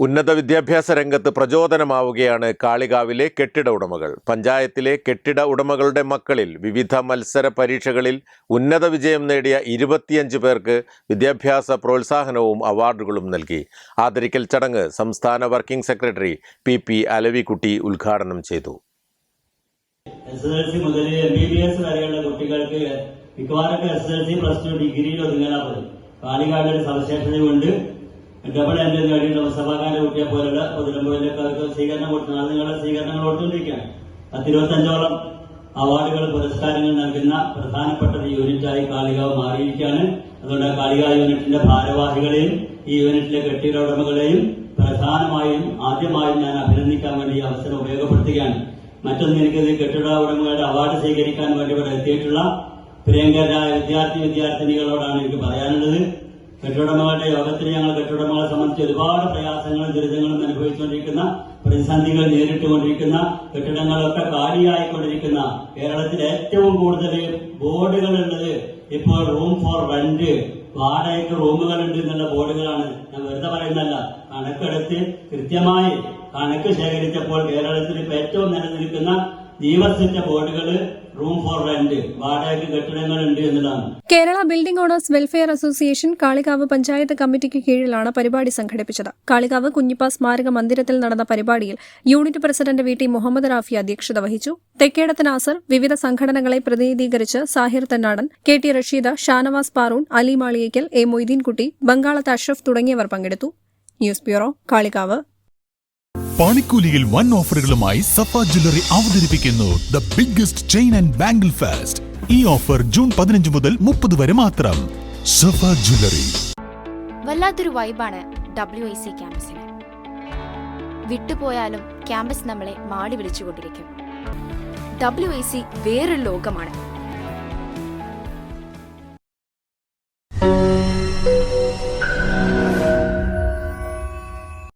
ഉന്നത വിദ്യാഭ്യാസ രംഗത്ത് പ്രചോദനമാവുകയാണ് കാളികാവിലെ കെട്ടിട ഉടമകൾ. പഞ്ചായത്തിലെ കെട്ടിട ഉടമകളുടെ മക്കളിൽ വിവിധ മത്സര പരീക്ഷകളിൽ ഉന്നത വിജയം നേടിയ ഇരുപത്തിയഞ്ച് പേർക്ക് വിദ്യാഭ്യാസ പ്രോത്സാഹനവും അവാർഡുകളും നൽകി. ആദരിക്കൽ ചടങ്ങ് സംസ്ഥാന working secretary P P Alavikutty ഉദ്ഘാടനം ചെയ്തു. കുട്ടികൾക്ക് ടു ഡിഗ്രിയിൽ ഒതുങ്ങലാ പോലും സവിശേഷതയുണ്ട് ഡബിൾ എൻട്രി നേടിയിട്ടുള്ള മുസ്തഫാഖാന്റെ കുട്ടിയെ പോലുള്ള പൊതുരമ്പുകളിലൊക്കെ അവർക്ക് സ്വീകരണം കൊടുത്തു അത് നിങ്ങളുടെ സ്വീകരണങ്ങൾ കൊടുത്തുകൊണ്ടിരിക്കുകയാണ്. പത്തിരുപത്തഞ്ചോളം അവാർഡുകൾ പുരസ്കാരങ്ങൾ നൽകുന്ന പ്രധാനപ്പെട്ട ഒരു യൂണിറ്റായി കാളികാവ് മാറിയിരിക്കുകയാണ്. അതുകൊണ്ട് ആ കാളികാവ് യൂണിറ്റിന്റെ ഭാരവാഹികളെയും ഈ യൂണിറ്റിലെ കെട്ടിട ഉടമകളെയും പ്രധാനമായും ആദ്യമായും ഞാൻ അഭിനന്ദിക്കാൻ വേണ്ടി ഈ അവസരം ഉപയോഗപ്പെടുത്തുകയാണ്. മറ്റൊന്ന് എനിക്കത് കെട്ടിട ഉടമകളുടെ അവാർഡ് സ്വീകരിക്കാൻ വേണ്ടി ഇവിടെ എത്തിയിട്ടുള്ള പ്രിയങ്കരായ വിദ്യാർത്ഥി വിദ്യാർത്ഥിനികളോടാണ് എനിക്ക് പറയാനുള്ളത്. കെട്ടിടമകളുടെ യോഗത്തിൽ ഞങ്ങൾ കെട്ടിടമകളെ സംബന്ധിച്ച് ഒരുപാട് പ്രയാസങ്ങളും ദുരിതങ്ങളും അനുഭവിച്ചുകൊണ്ടിരിക്കുന്ന പ്രതിസന്ധികൾ നേരിട്ടുകൊണ്ടിരിക്കുന്ന കെട്ടിടങ്ങളൊക്കെ കാലിയായിക്കൊണ്ടിരിക്കുന്ന കേരളത്തിൽ ഏറ്റവും കൂടുതൽ ബോർഡുകൾ ഉള്ളത് ഇപ്പോൾ റൂം ഫോർ റെന്റ് വാടകയ്ക്ക് റൂമുകൾ ഉണ്ട് എന്നുള്ള ബോർഡുകളാണ്. ഞാൻ വെറുതെ പറയുന്നല്ല കണക്കെടുത്ത് കൃത്യമായി കണക്ക് ശേഖരിച്ചപ്പോൾ കേരളത്തിൽ ഇപ്പോൾ ഏറ്റവും നിലനിൽക്കുന്ന ജീവസിന്റെ ബോർഡുകൾ റൂം ഫോർ റെന്റ് വാടകയ്ക്ക് Kerala building owners welfare association Kalikavu panchayat കമ്മിറ്റിക്ക് കീഴിലാണ് പരിപാടി സംഘടിപ്പിച്ചത്. കാളികാവ് കുഞ്ഞിപ്പ സ്മാരക മന്ദിരത്തിൽ നടന്ന പരിപാടിയിൽ unit president V T Muhammad Rafi അധ്യക്ഷത വഹിച്ചു. തെക്കേടത്ത് നാസർ വിവിധ സംഘടനകളെ പ്രതിനിധീകരിച്ച് Sahir Thannadan K T Rasheeda Shanavas Paroon Ali Maliyekkal A Moideenkutty Bangalath Ashraf തുടങ്ങിയവർ പങ്കെടുത്തു. News bureau Kalikavu. പണിക്കൂലിയിൽ വൺ ഓഫറുകളുമായി സഫ ജ്വല്ലറി അവതരിപ്പിക്കുന്നു the biggest chain and bangle fest ഈ ഓഫർ ജൂൺ പതിനഞ്ച് മുതൽ മുപ്പത് വരെ മാത്രം. സഫ ജ്വല്ലറി. വല്ലാത്തൊരു വൈബാണ് ഡബ്ല്യു ഐ സി ക്യാമ്പസിന്. വിട്ടുപോയാലും ക്യാമ്പസ് നമ്മളെ മാടി വിളിച്ചുകൊണ്ടിരിക്കും. ഡബ്ല്യു ഐ സി വേറൊരു ലോകമാണ്.